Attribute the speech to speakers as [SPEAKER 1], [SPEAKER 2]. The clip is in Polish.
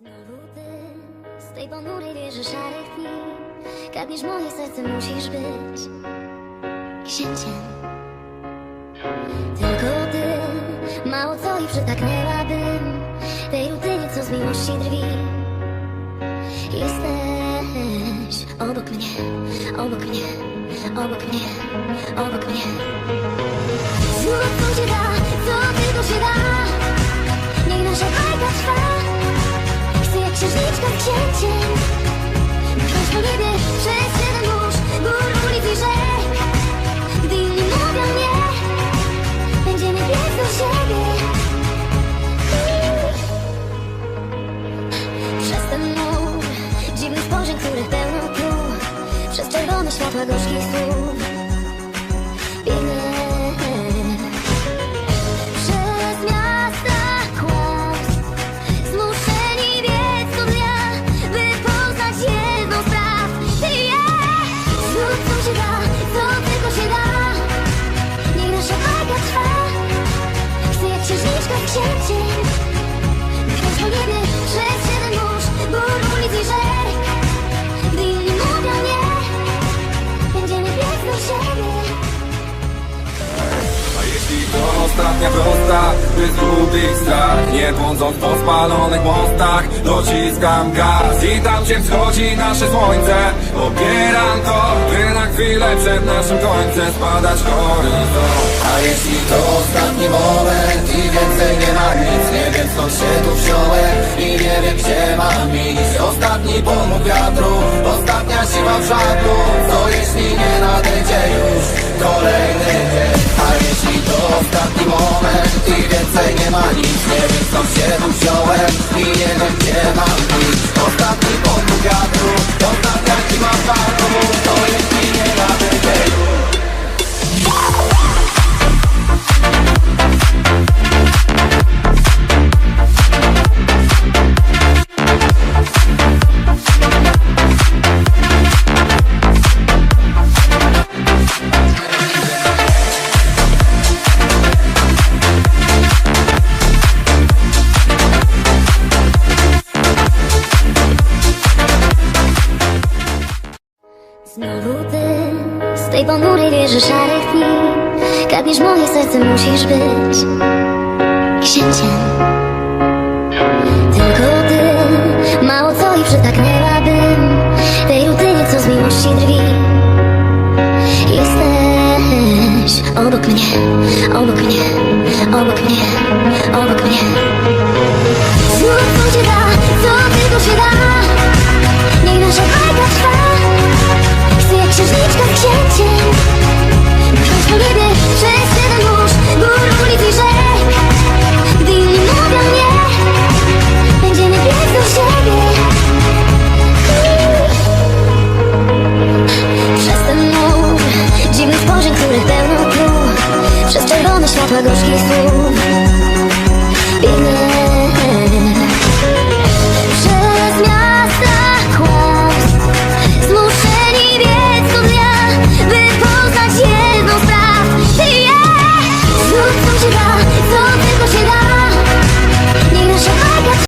[SPEAKER 1] Znowu ty z tej ponurej wieży szarych dni Kradniesz moje serce, musisz być księciem. Tylko ty, mało co i przytaknęłabym Tej rutynie, co z miłości drwi. Jesteś obok mnie, obok mnie, obok mnie, obok mnie. Znów co się da, co tylko się da przez Gdy inni mówią Będziemy biec do siebie. Przez ten mur Dziwnych spojrzeń, których pełno tu Przez czerwone światła gorzkich słów. Biegnę
[SPEAKER 2] ostatnia prosta, by zgubić strach. Nie błądząc po spalonych mostach Dociskam gaz. I tam gdzie wschodzi nasze słońce. Obieram to, by na chwilę przed naszym końcem Spadać horyzont.
[SPEAKER 3] A jeśli to ostatni moment i więcej nie ma nic Nie wiem skąd się tu wziąłem i nie wiem gdzie mam iść. Ostatni pomógł wiatru, ostatnia siła w żaglu Co jeśli nie nadejdzie już i nie wiem gdzie mam iść. Ostatni pomógł wiatru, ostatnia w
[SPEAKER 1] Znowu ty z tej ponurej wieży szarych dni Kradniesz moje serce, musisz być księciem. Tylko ty, mało co i przytaknęłabym Tej rutynie, co z miłości drwi. Jesteś obok mnie, obok mnie, obok mnie, obok mnie Todos Jesús.